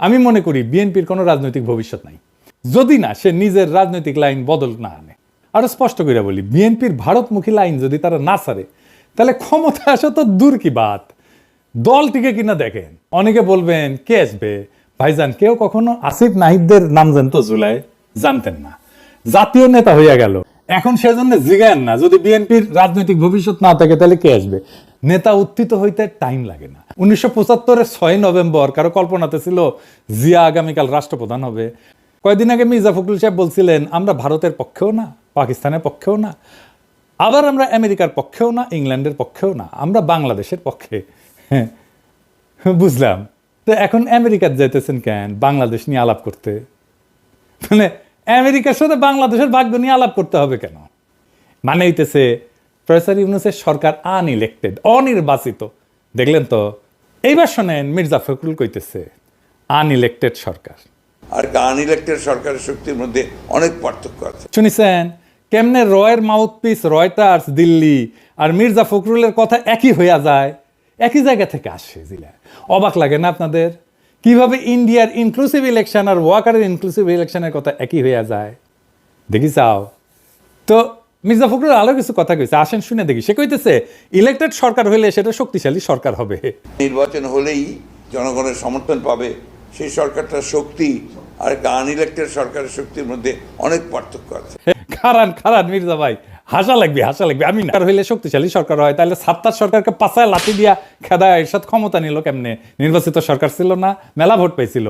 আমি মনে করি বিএনপির কোনো রাজনৈতিক ভবিষ্যৎ নাই। যদি না, সে নিজের রাজনৈতিক লাইন বদল না আনে। আরও স্পষ্ট করে বলি, বিএনপির ভারতমুখী লাইন যদি তারা না ছাড়ে তাহলে ক্ষমতা আসা তো দূর কি বাত। দলটিকে কিনা দেখেন। অনেকে বলবেন, কে আসবে? ভাইজান, কেউ কখনো আসিফ নাহিদদের নাম জানতো জুলাই? জানতেন না। জাতীয় নেতা হইয়া গেল। এখন সেজন্য জিগান না, যদি বিএনপির রাজনৈতিক ভবিষ্যৎ না থাকে, তাহলে কে আসবে? নেতা উত্থিত হইতে টাইম লাগে না। উনিশশো পঁচাত্তরের ছয় নভেম্বর, কারও কল্পনাতে ছিল জিয়া আগামীকাল রাষ্ট্রপ্রধান হবে। কয়েকদিন আগে মির্জা ফখরুল সাহেব বলছিলেন, আমরা ভারতের পক্ষেও না, পাকিস্তানের পক্ষেও না, আবার আমরা আমেরিকার পক্ষেও না, ইংল্যান্ডের পক্ষেও না, আমরা বাংলাদেশের পক্ষে। হ্যাঁ বুঝলাম। তো এখন আমেরিকার যাইতেছেন কেন? বাংলাদেশ নিয়ে আলাপ করতে। মানে আমেরিকার সাথে বাংলাদেশের ভাগ্য নিয়ে আলাপ করতে হবে কেন? মানে হইতেছে প্রফেসর ইউনুসের সরকার আনইলেক্টেড অনির্বাচিত। দেখলেন তো? এইবার শোনেন মির্জা ফখরুল কইতেছে আনইলেক্টেড সরকার। আর আনইলেক্টেড সরকারের শক্তির মধ্যে অনেক পার্থক্য আছে। শুনিছেন? কেমনে রয়ের মাউথপিস রয়টার্স দিল্লি আর মির্জা ফখরুলের কথা একই হইয়া যায় একই জায়গা থেকে আসে জিলা অবাক লাগে না আপনাদের? কীভাবে ইন্ডিয়ার ইনক্লুসিভ ইলেকশন আর ওয়াকারের ইনক্লুসিভ ইলেকশনের কথা একই হইয়া যায়? দেখি চাও। তো মির্জা ফখরুল আরও কিছু কথা কইছে আসেন শুনে দেখি। সে কইতেছে ইলেক্টেড সরকার হইলে সেটা শক্তিশালী সরকার হবে। নির্বাচন হলেই জনগণের সমর্থন পাবে। সেই সরকারটার শক্তি আর আনইলেক্টেড সরকারের শক্তির মধ্যে অনেক পার্থক্য আছে। খারান খারান মির্জা ভাই। হাসা লাগবে হাসা লাগবে। আমি না। হইলে শক্তিশালী সরকার হয়। তাহলে সাত্তার সরকারকে পাশায় লাঠি দিয়া খেদা এরশাদ ক্ষমতা নিল কেমনে? নির্বাচিত সরকার ছিল না, মেলা ভোট পেয়েছিল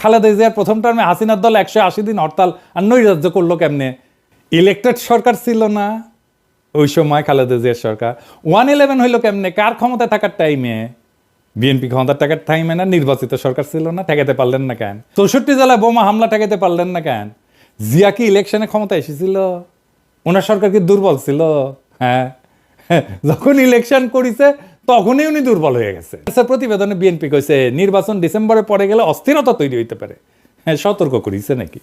খালেদা জিয়ার প্রথম টার্মে হাসিনার দল একশো আশি দিন হরতাল আর নৈরাজ্য করল কেমনে? ইলেক্টেড সরকার ছিল না ওই সময় খালেদা জিয়ার সরকার। ওয়ান ইলেভেন হইল কেমনে? কার ক্ষমতা থাকার টাইমে বিএনপি ক্ষমতার টাকার টাইমে না? নির্বাচিত সরকার ছিল না? ঠেকাতে পারলেন না কেন? চৌষট্টি জেলায় বোমা হামলা ঠেকাতে পারলেন না কেন? জিয়া কি ইলেকশনে ক্ষমতা এসেছিল? ওনার সরকার কি দুর্বল ছিল? হ্যাঁ। যখন ইলেকশন করিছে তখনই উনি দুর্বল হয়ে গেছে। আচ্ছা, প্রতিবেদনে বিএনপি কইছে নির্বাচন ডিসেম্বরে পরে গেলে অস্থিরতা তৈরি হইতে পারে। হ্যাঁ সতর্ক করিছে নাকি?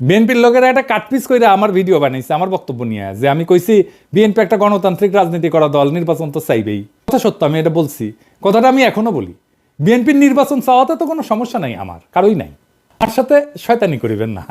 বিএনপির লোকেরা একটা কাটপিস করে আমার ভিডিও বানাইছে আমার বক্তব্য নিয়ে। যে আমি কইছি বিএনপি একটা গণতান্ত্রিক রাজনীতি করা দল নির্বাচন তো চাইবেই। কথা সত্য আমি এটা বলছি। কথাটা আমি এখনও বলি। বিএনপির নির্বাচন চাওয়াতে তো কোনো সমস্যা নাই আমার কারোই নাই। আর সাথে শয়তানি করিবেন না।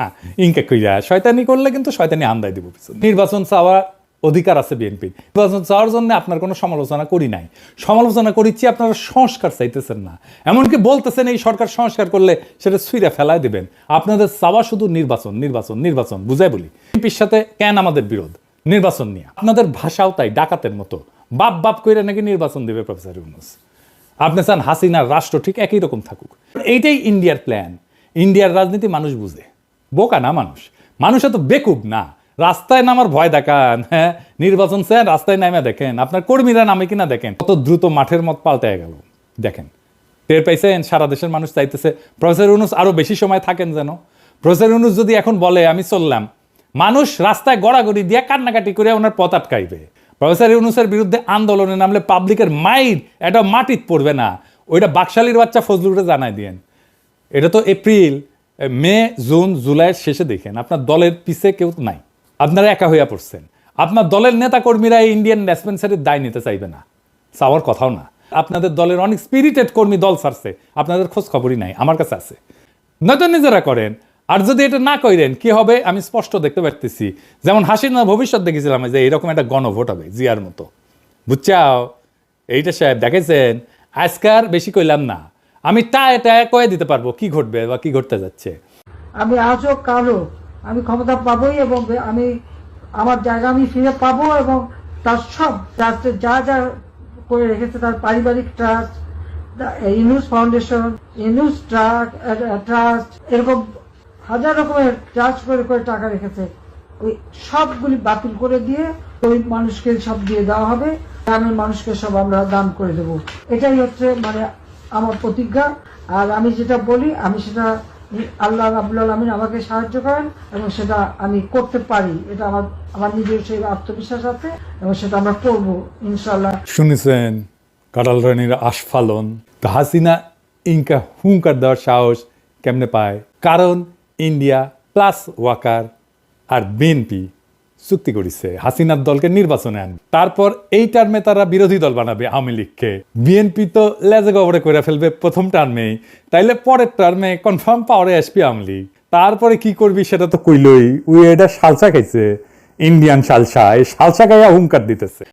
ইনকে কইরা, শয়তানি করলে কিন্তু শয়তানি আন্দায় দিব পিছনে। নির্বাচন চাওয়ার অধিকার আছে বিএনপির নির্বাচন চাওয়ার জন্য আপনার কোনো সমালোচনা করি নাই। সমালোচনা করিচ্ছি, আপনারা সংস্কার চাইতেছেন না। এমনকি বলতেছেন এই সরকার সংস্কার করলে সেটা সুইরা ফেলায় দিবেন। আপনাদের চাওয়া শুধু নির্বাচন নির্বাচন নির্বাচন। বুঝাই বলি, বিএনপির সাথে কেন আমাদের বিরোধ? নির্বাচন নিয়ে। আপনাদের ভাষাও তাই, ডাকাতের মতো। বাপ বাপ কইরা নাকি নির্বাচন দেবে প্রফেসর ইউনুস। আপনি চান হাসিনার রাষ্ট্র ঠিক একই রকম থাকুক। এইটাই ইন্ডিয়ার প্ল্যান ইন্ডিয়ার রাজনীতি মানুষ বুঝে। বোকা না মানুষ। মানুষ এত বেকুব না। রাস্তায় নামার ভয় দেখান হ্যাঁ? নির্বাচন চান, রাস্তায় নামে দেখেন। আপনার কর্মীরা নামে কিনা দেখেন। কত দ্রুত মাঠের মত পাল্টে গেল। দেখেন। টের পাইছেন? সারা দেশের মানুষ চাইতেছে, প্রফেসর ইউনুস, আরও বেশি সময় থাকেন যেন। প্রফেসর ইউনুস যদি এখন বলে, আমি চললাম। মানুষ রাস্তায় গড়াগড়ি দিয়ে কান্নাকাটি করে ওনার পথ আটকাইবে। প্রফেসর ইউনুসের বিরুদ্ধে আন্দোলনে নামলে পাবলিকের মাইর এটা মাটিত পড়বে না। ওইটা বাকশালীর বাচ্চা ফজলুরে জানাই দিয়েন। এটা তো এপ্রিল মে, জুন, জুলাইয়ের শেষে দেখেন, আপনার দলের পিছে কেউ নাই। আপনারা একা হইয়া পড়ছেন। আপনার দলের নেতা কর্মীরা এই ইন্ডিয়ান ডিসপেন্সারির দায় নিতে চাইবে না। চাওয়ার কথাও না। আপনাদের দলের অনেক স্পিরিটেড কর্মী দল ছাড়ছে। আপনাদের খোঁজ খবরই নাই, আমার কাছে আছে। নয়তো নিজেরা করেন। আর যদি এটা না করেন, কি হবে? আমি স্পষ্ট দেখতে পারতেছি। যেমন হাসিনা ভবিষ্যৎ দেখেছিলাম, যে এরকম একটা গণভোট হবে, জিয়ার মতো। বুঝছাও? এইটা সাহেব দেখেছেন? আজকার বেশি কইলাম না। আমি টায় টায় কয়ে দিতে পারব, কি ঘটবে বা কি ঘটতে যাচ্ছে? আমি আজও কালো আমি ক্ষমতা পাবোই এবং আমি আমার জায়গা আমি ফিরে পাবো এবং তার সব ট্রাস্টের যা যা করে রেখেছে, তার পারিবারিক trust Yunus foundation Yunus trust এরকম হাজার রকমের ট্রাস্ট করে করে টাকা রেখেছে। ওই সবগুলি বাতিল করে দিয়ে ওই মানুষকে সব দিয়ে দেওয়া হবে। গ্রামের মানুষকে সব আমরা দান করে দেবো। এটাই হচ্ছে মানে আমার প্রতিজ্ঞা। আর আমি যেটা বলি, আমি সেটা আল্লাহ রাবুল আলমিন আমাকে সাহায্য করেন এবং সেটা আমি করতে পারি। এটা আমার আমার নিজের সেই আত্মবিশ্বাস আছে এবং সেটা আমরা করব ইনশাল্লাহ শুনেছেন কাটাল রানীর আস্ফালন। হাসিনা ইনকা হুঙ্কার দেওয়ার সাহস কেমনে পায়? কারণ ইন্ডিয়া প্লাস ওয়াকার আর বিএনপি। চুক্তি করেছে, হাসিনার দলকে নির্বাচনে আনবে। তারপর এই টার্মে তারা বিরোধী দল বানাবে আওয়ামী লীগকে। বিএনপি তো লেজে গবরে করে ফেলবে প্রথম টার্মেই। তাইলে পরের টার্মে কনফার্ম পাওয়ারে আসবে আওয়ামী লীগ। তারপরে কি করবি সেটা তো কইলই, উই এটা সালসা খাইছে ইন্ডিয়ান সালসা, এই সালসা খাইয়া হুঙ্কার দিতেছে।